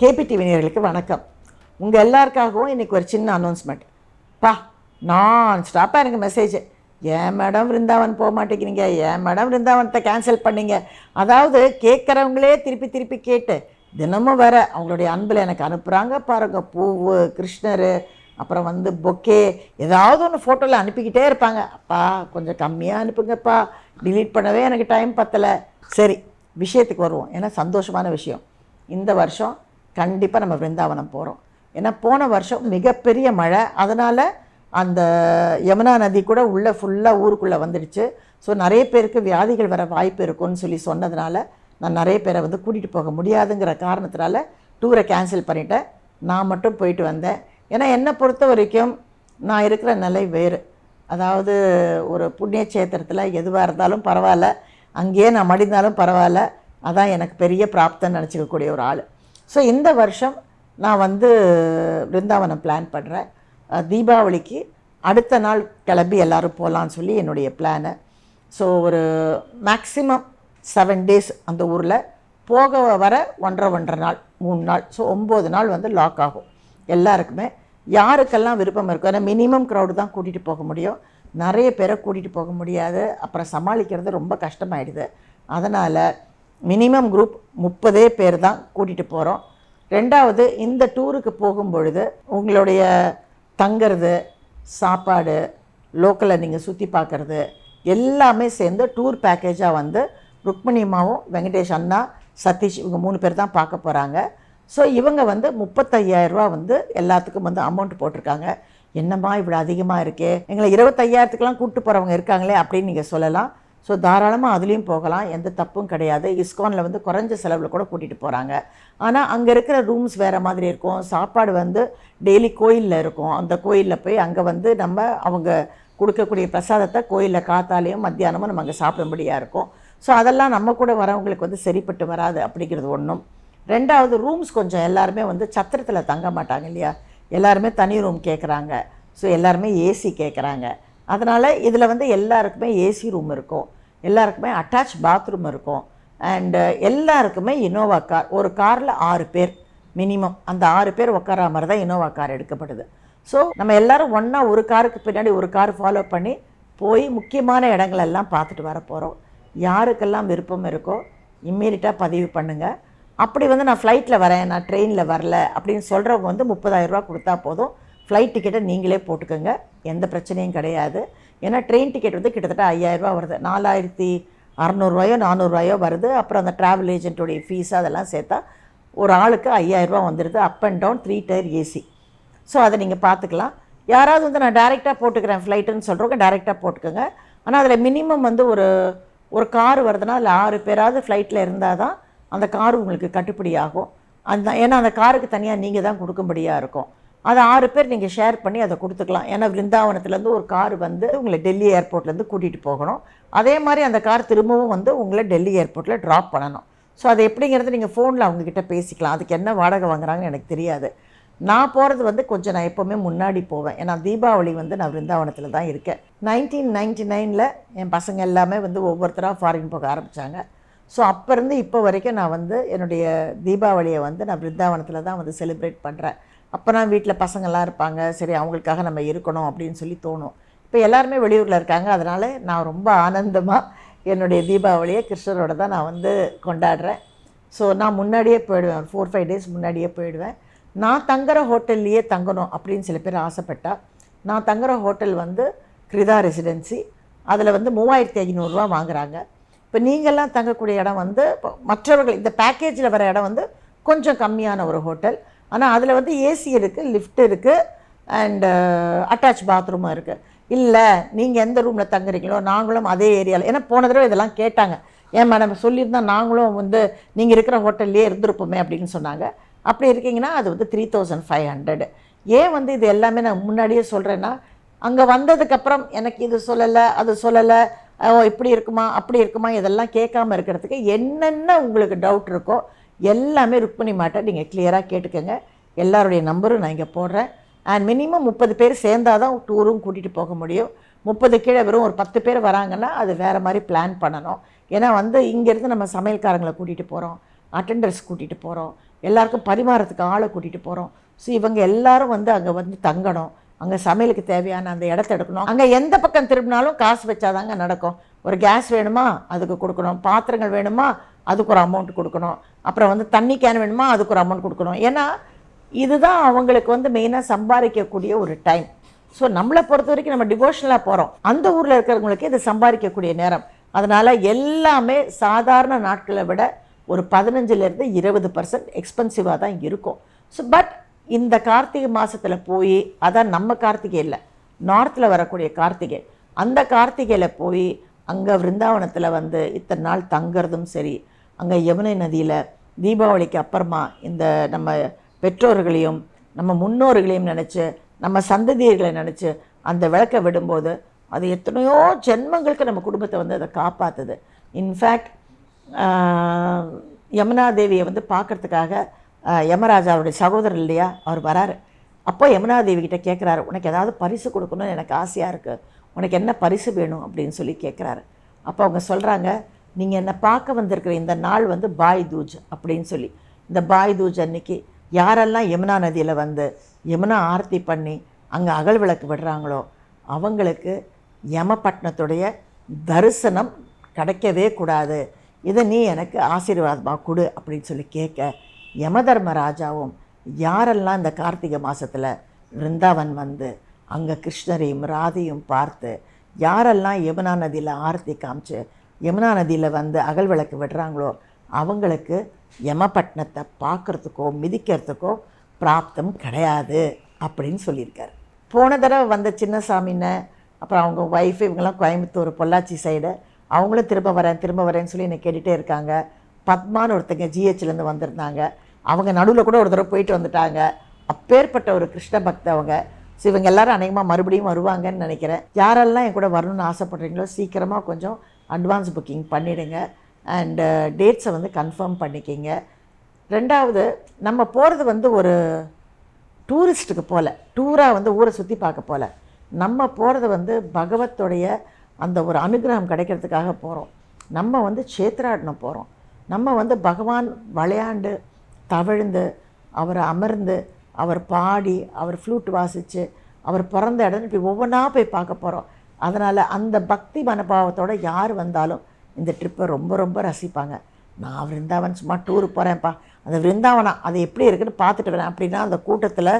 KBD TV வணக்கம். உங்கள் எல்லாருக்காகவும் இன்றைக்கி ஒரு சின்ன அனௌன்ஸ்மெண்ட் பா நான் ஸ்டாப்பாக எனக்கு மெசேஜ் ஏன் மேடம் விருந்தாவன் போக மாட்டேங்கிறீங்க? ஏன் மேடம் விருந்தாவனத்தை கேன்சல் பண்ணிங்க? அதாவது கேட்குறவங்களே திருப்பி திருப்பி கேட்டு தினமும் வர அவங்களுடைய அன்பில் எனக்கு அனுப்புகிறாங்க பாருங்க பூவு கிருஷ்ணர் அப்புறம் வந்து பொக்கே ஏதாவது ஒன்று ஃபோட்டோவில் அனுப்பிக்கிட்டே இருப்பாங்க. அப்பா கொஞ்சம் கம்மியாக அனுப்புங்கப்பா. டிலீட் பண்ணவே எனக்கு டைம் பத்தலை. சரி விஷயத்துக்கு வருவோம். ஏன்னா சந்தோஷமான விஷயம். இந்த வருஷம் கண்டிப்பாக நம்ம பிருந்தாவனம் போகிறோம் ஏன்னா போன வருஷம் மிகப்பெரிய மழை. அதனால் அந்த யமுனா நதி கூட உள்ளே ஃபுல்லாக ஊருக்குள்ளே வந்துடுச்சு. ஸோ நிறைய பேருக்கு வியாதிகள் வர வாய்ப்பு இருக்கும்னு சொல்லி சொன்னதுனால நான் நிறைய பேரை வந்து கூட்டிகிட்டு போக முடியாதுங்கிற காரணத்தினால டூரை கேன்சல் பண்ணிட்டேன். நான் மட்டும் போயிட்டு வந்தேன். ஏன்னா என்னை பொறுத்த வரைக்கும் நான் இருக்கிற நிலை வேறு. அதாவது ஒரு புண்ணிய சேத்திரத்தில் எதுவாக இருந்தாலும் பரவாயில்ல. அங்கேயே நான் மடிந்தாலும் பரவாயில்ல. அதான் எனக்கு பெரிய பிராப்தம் நினச்சிக்கக்கூடிய ஒரு ஆள். ஸோ இந்த வருஷம் நான் வந்து பிருந்தாவனம் பிளான் பண்ணுறேன் தீபாவளிக்கு அடுத்த நாள் கிளம்பி எல்லோரும் போகலான்னு சொல்லி என்னுடைய பிளானை ஸோ ஒரு மேக்ஸிமம் செவன் டேஸ் அந்த ஊரில் போக வர ஒன்றரை ஒன்றரை நாள் மூணு நாள் ஸோ ஒம்பது நாள் வந்து லாக் ஆகும். எல்லாருக்குமே யாருக்கெல்லாம் விருப்பம் இருக்கும் ஏன்னா மினிமம் க்ரௌடு தான் கூட்டிகிட்டு போக முடியும். நிறைய பேரை கூட்டிகிட்டு போக முடியாது. அப்புறம் சமாளிக்கிறது ரொம்ப கஷ்டமாயிடுது. அதனால் மினிமம் குரூப் முப்பதே பேர் தான் கூட்டிகிட்டு போகிறோம் ரெண்டாவது இந்த டூருக்கு போகும் பொழுது உங்களுடைய தங்கிறது சாப்பாடு லோக்கலில் நீங்கள் சுற்றி பார்க்குறது எல்லாமே சேர்ந்து டூர் பேக்கேஜாக வந்து ருக்மணியம்மாவும் வெங்கடேஷ் அண்ணா சதீஷ் இவங்க மூணு பேர் தான் பார்க்க போகிறாங்க ஸோ இவங்க வந்து 35000 வந்து எல்லாத்துக்கும் வந்து அமௌண்ட் போட்டிருக்காங்க. என்னம்மா இவ்வளோ அதிகமாக இருக்கே? எங்களை இருபத்தையாயிரத்துக்கெலாம் கூப்பிட்டு போகிறவங்க இருக்காங்களே அப்படின்னு நீங்கள் சொல்லலாம். ஸோ தாராளமாக அதுலேயும் போகலாம். எந்த தப்பும் கிடையாது. இஸ்கானில் வந்து குறைஞ்ச செலவில் கூட கூட்டிகிட்டு போகிறாங்க ஆனால் அங்கே இருக்கிற ரூம்ஸ் வேறு மாதிரி இருக்கும். சாப்பாடு வந்து டெய்லி கோயிலில் இருக்கும். அந்த கோயிலில் போய் அங்கே வந்து நம்ம அவங்க கொடுக்கக்கூடிய பிரசாதத்தை கோயிலில் காத்தாலேயும் மத்தியானமும் நம்ம அங்கே சாப்பிடும்படியாக இருக்கும். ஸோ அதெல்லாம் நம்ம கூட வரவங்களுக்கு வந்து சரிப்பட்டு வராது அப்படிங்கிறது ஒன்றும் ரெண்டாவது ரூம்ஸ் கொஞ்சம் எல்லாருமே வந்து சத்திரத்தில் தங்க மாட்டாங்க இல்லையா? எல்லாருமே தனி ரூம் கேட்குறாங்க ஸோ எல்லாருமே ஏசி கேட்குறாங்க அதனால் இதில் வந்து எல்லாருக்குமே ஏசி ரூம் இருக்கும். எல்லாருக்குமே அட்டாச் பாத்ரூம் இருக்கும். அண்டு uh, எல்லாருக்குமே இனோவா கார் ஒரு காரில் ஆறு பேர் மினிமம் அந்த ஆறு பேர் உட்கார மாதிரி தான் இனோவா கார் எடுக்கப்படுது. ஸோ நம்ம எல்லாரும் ஒன்றா ஒரு காருக்கு பின்னாடி ஒரு கார் ஃபாலோ பண்ணி போய் முக்கியமான இடங்களெல்லாம் பார்த்துட்டு வர போகிறோம் யாருக்கெல்லாம் விருப்பம் இருக்கோ இம்மீடியட்டாக பதிவு பண்ணுங்கள் அப்படி வந்து நான் ஃப்ளைட்டில் வரேன் நான் ட்ரெயினில் வரல அப்படின்னு சொல்கிறவங்க வந்து முப்பதாயிரரூபா கொடுத்தா போதும். ஃப்ளைட் டிக்கெட்டை நீங்களே போட்டுக்கோங்க. எந்த பிரச்சனையும் கிடையாது. ஏன்னா ட்ரெயின் டிக்கெட் வந்து கிட்டத்தட்ட ஐயாயிரரூபா வருது. நாலாயிரத்தி அறநூறுவாயோ நானூறுரூவாயோ வருது. அப்புறம் அந்த ட்ராவல் ஏஜென்ட்டுடைய ஃபீஸ் அதெல்லாம் சேர்த்தா ஒரு ஆளுக்கு ஐயாயிரரூபா வந்துடுது up and down three tier AC so அதை நீங்கள் பார்த்துக்கலாம். யாராவது வந்து நான் டைரெக்டாக போட்டுக்கிறேன் ஃப்ளைட்டுன்னு சொல்கிறவங்க டேரெக்டாக போட்டுக்கோங்க. ஆனால் அதில் மினிமம் வந்து ஒரு ஒரு கார் வருதுன்னா அதில் ஆறு பேராவது ஃப்ளைட்டில் இருந்தால் தான் அந்த கார் உங்களுக்கு கட்டுப்படி ஆகும். அந்த ஏன்னா அந்த காருக்கு தனியாக நீங்கள் தான் கொடுக்கும்படியாக இருக்கும். அதை ஆறு பேர் நீங்கள் ஷேர் பண்ணி அதை கொடுத்துக்கலாம். ஏன்னா விருந்தாவனத்துலேருந்து ஒரு கார் வந்து உங்களை டெல்லி ஏர்போர்ட்லேருந்து கூட்டிகிட்டு போகணும். அதே மாதிரி அந்த கார் திரும்பவும் வந்து உங்களை டெல்லி ஏர்போர்ட்டில் ட்ராப் பண்ணணும். ஸோ அது எப்படிங்கிறது நீங்கள் ஃபோனில் அவங்கக்கிட்ட பேசிக்கலாம். அதுக்கு என்ன வாடகை வாங்குறாங்கன்னு எனக்கு தெரியாது. நான் போகிறது வந்து கொஞ்சம் நான் எப்போவுமே முன்னாடி போவேன். ஏன்னா தீபாவளி வந்து நான் விருந்தாவனத்தில் தான் இருக்கேன். நைன்டீன் நைன்டி நைனில் என் பசங்க எல்லாமே வந்து ஒவ்வொருத்தராக ஃபாரின் போக ஆரம்பித்தாங்க ஸோ அப்போ இருந்து இப்போ வரைக்கும் நான் வந்து என்னுடைய தீபாவளியை வந்து நான் பிருந்தாவனத்தில் தான் வந்து செலிப்ரேட் பண்ணுறேன் அப்போ நான் வீட்டில் பசங்கள்லாம் இருப்பாங்க. சரி அவங்களுக்காக நம்ம இருக்கணும் அப்படின்னு சொல்லி தோணும். இப்போ எல்லாருமே வெளியூரில் இருக்காங்க. அதனால் நான் ரொம்ப ஆனந்தமாக என்னுடைய தீபாவளியை கிருஷ்ணரோட தான் நான் வந்து கொண்டாடுறேன். ஸோ நான் முன்னாடியே போயிடுவேன். ஃபோர் ஃபைவ் டேஸ் முன்னாடியே போயிடுவேன். நான் தங்குற ஹோட்டல்லையே தங்கணும் அப்படின்னு சில பேர் ஆசைப்பட்டா நான் தங்குற ஹோட்டல் வந்து கிருதா ரெசிடென்சி. அதில் வந்து மூவாயிரத்தி ஐநூறுரூவா வாங்குறாங்க. இப்போ நீங்கள்லாம் தங்கக்கூடிய இடம் வந்து இப்போ மற்றவர்கள் இந்த பேக்கேஜில் வர இடம் வந்து கொஞ்சம் கம்மியான ஒரு ஹோட்டல். ஆனால் அதில் வந்து ஏசி இருக்குது லிஃப்ட் இருக்குது அண்டு அட்டாச் uh, பாத்ரூமும் இருக்குது இல்லை நீங்கள் எந்த ரூமில் தங்குறீங்களோ நாங்களும் அதே ஏரியாவில் ஏன்னா போன தடவை இதெல்லாம் கேட்டாங்க. ஏன் மேடம் சொல்லியிருந்தால் நாங்களும் வந்து நீங்கள் இருக்கிற ஹோட்டல்லையே இருந்திருப்போமே அப்படின்னு சொன்னாங்க. அப்படி இருக்கீங்கன்னா அது வந்து த்ரீ தௌசண்ட் ஃபைவ் ஹண்ட்ரடு ஏன் வந்து இது எல்லாமே நான் முன்னாடியே சொல்கிறேன்னா அங்கே வந்ததுக்கப்புறம் எனக்கு இது சொல்லலை அது சொல்லலை ஓ இப்படி இருக்குமா அப்படி இருக்குமா இதெல்லாம் கேட்காம இருக்கிறதுக்கு என்னென்ன உங்களுக்கு டவுட் இருக்கோ எல்லாமே ருக்மணி மாட்டை நீங்கள் கிளியராக கேட்டுக்கோங்க. எல்லாருடைய நம்பரும் நான் இங்கே போடுறேன். அண்ட் மினிமம் முப்பது பேர் சேர்ந்தாதான் தான் டூரும் கூட்டிகிட்டு போக முடியும். முப்பது கீழே வெறும் ஒரு பத்து பேர் வராங்கன்னா அது வேறு மாதிரி பிளான் பண்ணணும். ஏன்னா வந்து இங்கேருந்து நம்ம சமையல்காரங்களை கூட்டிகிட்டு போகிறோம் அட்டெண்டர்ஸ் கூட்டிகிட்டு போகிறோம் எல்லாருக்கும் பரிமாறத்துக்கு ஆளை கூட்டிகிட்டு போகிறோம் ஸோ இவங்க எல்லாரும் வந்து அங்கே வந்து தங்கணும். அங்கே சமையலுக்கு தேவையான அந்த இடத்த எடுக்கணும். அங்கே எந்த பக்கம் திரும்பினாலும் காசு வச்சாதாங்க நடக்கும். ஒரு கேஸ் வேணுமா? அதுக்கு கொடுக்கணும். பாத்திரங்கள் வேணுமா? அதுக்கு ஒரு அமௌண்ட் கொடுக்கணும். அப்புறம் வந்து தண்ணி கேன் வேணுமா? அதுக்கு ஒரு அமௌண்ட் கொடுக்கணும். ஏன்னா இதுதான் அவங்களுக்கு வந்து மெயினாக சம்பாதிக்கக்கூடிய ஒரு டைம் ஸோ நம்மளை பொறுத்த வரைக்கும் நம்ம டிவோஷனலாக போகிறோம் அந்த ஊரில் இருக்கிறவங்களுக்கு இது சம்பாதிக்கக்கூடிய நேரம். அதனால் எல்லாமே சாதாரண நாட்களை விட ஒரு பதினஞ்சுலேருந்து இருபது பர்சன்ட் எக்ஸ்பென்சிவாக தான் இருக்கும். ஸோ பட் இந்த கார்த்திகை மாதத்தில் போய் அதான் நம்ம கார்த்திகை இல்லை நார்த்தில் வரக்கூடிய கார்த்திகை. அந்த கார்த்திகையில் போய் அங்கே விருந்தாவனத்தில் வந்து இத்தனை நாள் தங்குறதும் சரி அங்கே யமுனை நதியில் தீபாவளிக்கு அப்புறமா இந்த நம்ம பெற்றோர்களையும் நம்ம முன்னோர்களையும் நினச்சி நம்ம சந்ததியர்களை நினச்சி அந்த விளக்கை விடும்போது அது எத்தனையோ ஜென்மங்களுக்கு நம்ம குடும்பத்தை வந்து அதை காப்பாற்றுது இன்ஃபேக்ட் யமுனா தேவியை வந்து பார்க்கறதுக்காக யமராஜாவுடைய சகோதரர் இல்லையா அவர் வராரு. அப்போ யமுனா தேவி கிட்டே கேட்குறாரு உனக்கு ஏதாவது பரிசு கொடுக்கணும்னு எனக்கு ஆசையாக இருக்குது உனக்கு என்ன பரிசு வேணும் அப்படின்னு சொல்லி கேட்குறாரு அப்போ அவங்க சொல்கிறாங்க நீங்கள் என்னை பார்க்க வந்திருக்கிற இந்த நாள் வந்து பாய் தூஜ் அப்படின்னு சொல்லி. இந்த பாய் தூஜ் அன்னைக்கு யாரெல்லாம் யமுனா நதியில் வந்து யமுனா ஆர்த்தி பண்ணி அங்கே அகல் விளக்கு விடுறாங்களோ அவங்களுக்கு யமபட்னத்துடைய தரிசனம் கிடைக்கவே கூடாது. இதை நீ எனக்கு ஆசீர்வாதமாக கொடு அப்படின்னு சொல்லி கேட்க யமதர்மராஜாவும் யாரெல்லாம் இந்த கார்த்திகை மாதத்தில் விருந்தாவன் வந்து அங்கே கிருஷ்ணரையும் ராதையும் பார்த்து யாரெல்லாம் யமுனா நதியில் ஆரத்தி காமிச்சு யமுனா நதியில் வந்து அகல் விளக்கு விடுறாங்களோ அவங்களுக்கு யமபட்னத்தை பார்க்குறதுக்கோ மிதிக்கிறதுக்கோ பிராப்தம் கிடையாது அப்படின்னு சொல்லியிருக்காரு. போன தடவை வந்த சின்னசாமின்னு அப்புறம் அவங்க ஒய்ஃப் இவங்கெல்லாம் கோயம்புத்தூர் பொள்ளாச்சி சைடு அவங்களும் திரும்ப வரேன் திரும்ப வரேன்னு சொல்லி என்னை கேட்டுகிட்டே இருக்காங்க. பத்மான்னு ஒருத்தங்க ஜிஹெச்லேருந்து வந்திருந்தாங்க. அவங்க நடுவில் கூட ஒரு தடவை போயிட்டு வந்துட்டாங்க. அப்பேற்பட்ட ஒரு கிருஷ்ண பக்தவங்க. ஸோ இவங்க எல்லாரும் அநேகமாக மறுபடியும் வருவாங்கன்னு நினைக்கிறேன். யாரெல்லாம் என் கூட வரணும்னு ஆசைப்பட்றீங்களோ சீக்கிரமாக கொஞ்சம் அட்வான்ஸ் புக்கிங் பண்ணிவிடுங்க அண்டு டேட்ஸை வந்து கன்ஃபார்ம் பண்ணிக்கிங்க. ரெண்டாவது நம்ம போகிறது வந்து ஒரு டூரிஸ்ட்டுக்கு போல. டூராக வந்து ஊரை சுற்றி பார்க்க போல. நம்ம போகிறது வந்து பகவத்துடைய அந்த ஒரு அனுகிரகம் கிடைக்கிறதுக்காக போகிறோம் நம்ம வந்து சேத்ராடனம் போகிறோம் நம்ம வந்து பகவான் விளையாண்டு தவிழ்ந்து அவரை அமர்ந்து அவர் பாடி அவர் ஃப்ளூட் வாசித்து அவர் பிறந்த இடம் இப்படி ஒவ்வொன்றா போய் பார்க்க போகிறோம் அதனால் அந்த பக்தி மனோபாவத்தோட யார் வந்தாலும் இந்த ட்ரிப்பை ரொம்ப ரொம்ப ரசிப்பாங்க. நான் விருந்தாவன் சும்மா டூர் போகிறேன்ப்பா அந்த விருந்தாவனம் அது எப்படி இருக்குன்னு பார்த்துட்டு வரேன். அப்படின்னா அந்த கூட்டத்தில்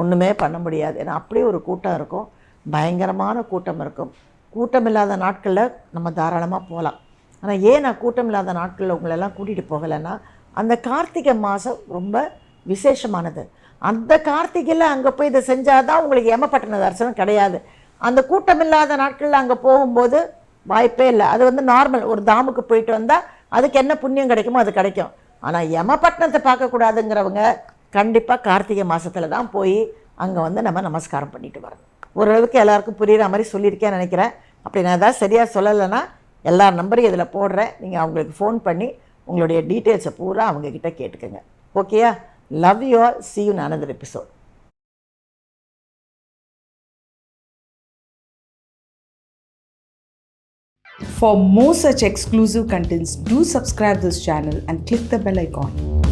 ஒன்றுமே பண்ண முடியாது. ஏன்னா அப்படியே ஒரு கூட்டம் இருக்கும். பயங்கரமான கூட்டம் இருக்கும். கூட்டம் இல்லாத நாட்களில் நம்ம தாராளமாக போகலாம் ஆனால் ஏன் நான் கூட்டம் இல்லாத நாட்களில் உங்களெல்லாம் கூட்டிகிட்டு போகலைன்னா அந்த கார்த்திகை மாதம் ரொம்ப விசேஷமானது. அந்த கார்த்திகையில் அங்கே போய் இதை செஞ்சால் தான் உங்களுக்கு ஏமப்பட்டின தரிசனம் கிடையாது. அந்த கூட்டம் இல்லாத நாட்களில் அங்கே போகும்போது வாய்ப்பே இல்லை. அது வந்து நார்மல் ஒரு தாமுக்கு போயிட்டு வந்தால் அதுக்கு என்ன புண்ணியம் கிடைக்குமோ அது கிடைக்கும். ஆனால் யமபட்டினத்தை பார்க்கக்கூடாதுங்கிறவங்க கண்டிப்பாக கார்த்திகை மாதத்தில் தான் போய் அங்கே வந்து நம்ம நமஸ்காரம் பண்ணிட்டு வரணும். ஓரளவுக்கு எல்லாருக்கும் புரிகிற மாதிரி சொல்லியிருக்கேன்னு நினைக்கிறேன். அப்படி நான் ஏதாவது சரியாக சொல்லலைன்னா எல்லா நம்பரையும் இதில் போடுறேன். நீங்கள் அவங்களுக்கு ஃபோன் பண்ணி உங்களுடைய டீட்டெயில்ஸை பூரா அவங்கக்கிட்ட கேட்டுக்கோங்க. ஓகேயா Love you all. See you in another episode. For more such exclusive contents, do subscribe this channel and click the bell icon.